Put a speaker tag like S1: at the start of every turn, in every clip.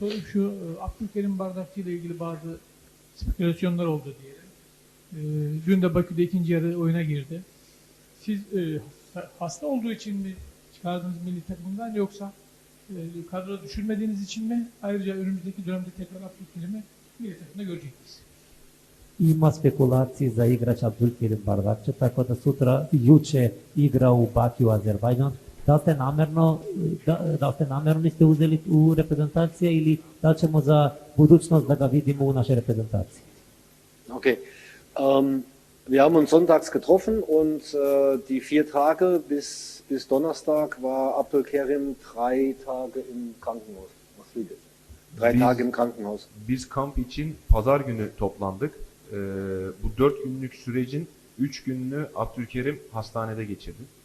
S1: sorum şu, e, Abdülkerim Bardakçı ile ilgili bazı spekülasyonlar oldu diyelim. E, dün de Bakü'de ikinci yarı oyuna girdi. Siz e, ha- hasta olduğu için mi çıkardınız milli takımdan yoksa e, kadroda düşürmediğiniz için mi? Ayrıca önümüzdeki dönemde tekrar Abdülkerim'i milli takımda görecek miyiz?
S2: Ima spekulacije za igrač Abdulkerim Bardakče, tako da sutra, juče igra u Bakiju, Azerbajdžan. Da li ste namerno, da, da ste namerno niste uzeli u reprezentacije ili da li ćemo za budućnost da ga vidimo u našoj reprezentaciji?
S3: Okay. Ähm, wir haben uns sonntags getroffen und äh, die vier Tage bis, bis Donnerstag war Abdelkerim drei Tage im Krankenhaus. Was liegt jetzt? Drei
S4: Biz-
S3: Tage im Krankenhaus.
S4: Biz kamp için pazar günü toplandık. Ee, bu dört günlük sürecin üç gününü Abdülkerim hastanede geçirdi.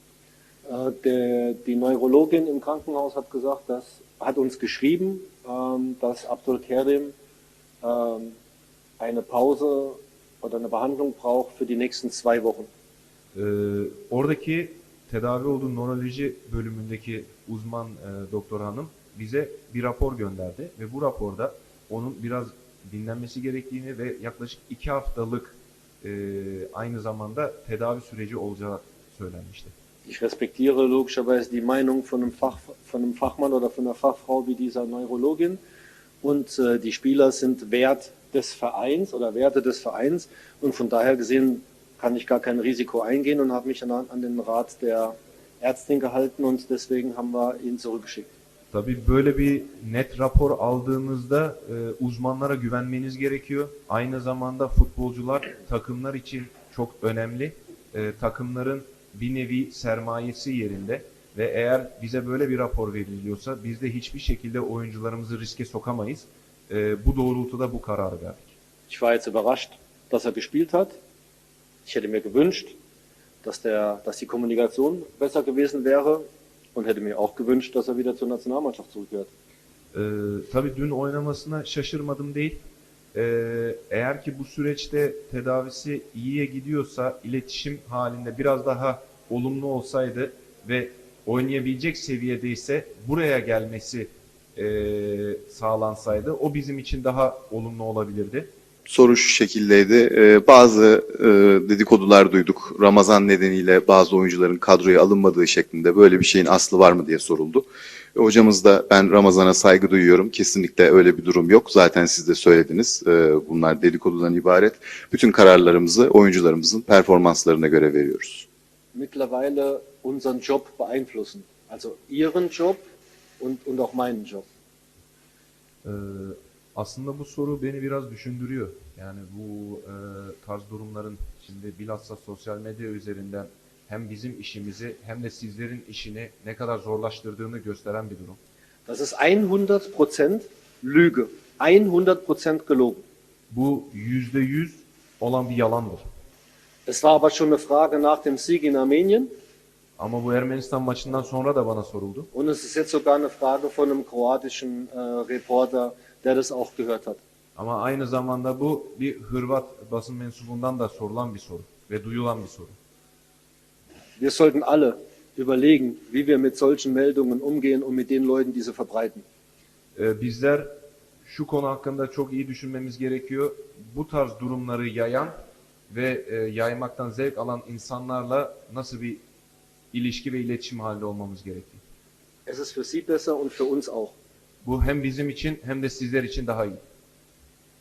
S3: Äh, der, die Neurologin im Krankenhaus hat gesagt, dass, hat uns geschrieben, ähm, dass Abdelkerim ähm, eine Pause oder eine Behandlung braucht für die nächsten zwei Wochen.
S4: Ee, oradaki tedavi olduğu nöroloji bölümündeki uzman e, doktor hanım bize bir rapor gönderdi ve bu raporda onun biraz dinlenmesi gerektiğini ve yaklaşık iki haftalık e, aynı zamanda tedavi süreci olacağı söylenmişti.
S3: Ich respektiere logischerweise die Meinung von einem, Fach, von einem Fachmann oder von einer Fachfrau wie dieser Neurologin. Und äh, die Spieler sind Wert des Vereins oder Werte des Vereins. Und von daher gesehen kann ich gar kein Risiko eingehen und habe mich an, an den Rat der Ärztin gehalten und deswegen haben wir ihn zurückgeschickt.
S4: Tabii böyle bir net rapor aldığınızda e, uzmanlara güvenmeniz gerekiyor. Aynı zamanda futbolcular takımlar için çok önemli. E, takımların bir nevi sermayesi yerinde ve eğer bize böyle bir rapor veriliyorsa biz de hiçbir şekilde oyuncularımızı riske sokamayız. E, bu doğrultuda bu kararı verdik.
S3: Ich war jetzt überrascht, dass er gespielt hat. Ich hätte mir gewünscht, dass, der, dass die Kommunikation besser gewesen wäre und hätte mir auch gewünscht, dass er wieder zur Nationalmannschaft zurückkehrt.
S4: Ee, tabii dün oynamasına şaşırmadım değil. Ee, eğer ki bu süreçte tedavisi iyiye gidiyorsa iletişim halinde biraz daha olumlu olsaydı ve oynayabilecek seviyedeyse buraya gelmesi ee, sağlansaydı o bizim için daha olumlu olabilirdi.
S5: Soru şu şekildeydi. Ee, bazı e, dedikodular duyduk. Ramazan nedeniyle bazı oyuncuların kadroya alınmadığı şeklinde böyle bir şeyin aslı var mı diye soruldu. E, hocamız da ben Ramazan'a saygı duyuyorum. Kesinlikle öyle bir durum yok. Zaten siz de söylediniz. Ee, bunlar dedikodudan ibaret. Bütün kararlarımızı oyuncularımızın performanslarına göre veriyoruz.
S3: mittlerweile unseren Job beeinflussen. Also Ihren Job und, und auch meinen Job.
S4: Ee, aslında bu soru beni biraz düşündürüyor. Yani bu e, tarz durumların şimdi bilhassa sosyal medya üzerinden hem bizim işimizi hem de sizlerin işini ne kadar zorlaştırdığını gösteren bir durum.
S3: Das ist 100% Lüge. 100% gelogen.
S4: Bu yüzde yüz olan bir yalandır.
S3: Es war aber schon eine Frage nach dem Sieg in Armenien
S4: Ama bu Ermenistan maçından sonra da bana soruldu.
S3: und es ist jetzt sogar eine Frage von einem kroatischen äh, Reporter, der das auch gehört hat.
S4: Ama aynı zamanda bu bir Hırvat basın mensubundan da sorulan bir soru ve duyulan bir soru.
S3: Wir sollten alle überlegen, wie wir mit solchen Meldungen umgehen und mit den Leuten, die sie verbreiten.
S4: Ee, bizler şu konu hakkında çok iyi düşünmemiz gerekiyor. Bu tarz durumları yayan ve e, yaymaktan zevk alan insanlarla nasıl bir ilişki ve iletişim halinde olmamız gerektiği.
S3: Es ist für sie besser und für uns auch.
S4: Bu hem bizim için hem de sizler için daha iyi.